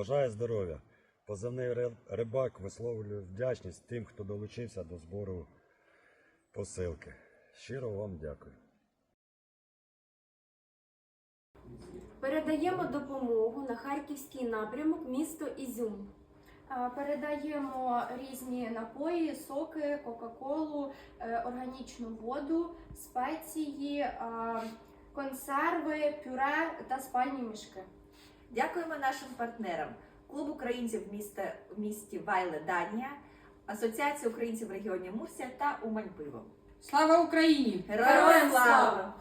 Бажаю здоров'я. Позивний рибак висловлює вдячність тим, хто долучився до збору посилки. Щиро вам дякую. Передаємо допомогу на харківський напрямок місто Ізюм. Передаємо різні напої, соки, кока-колу, е, органічну воду, спеції, консерви, пюре та спальні мішки. Дякуємо нашим партнерам: Клуб українців міста в місті Вайле Данія, Асоціація українців в регіоні Мурсія та Умань Пиво. Слава Україні! Героям слава!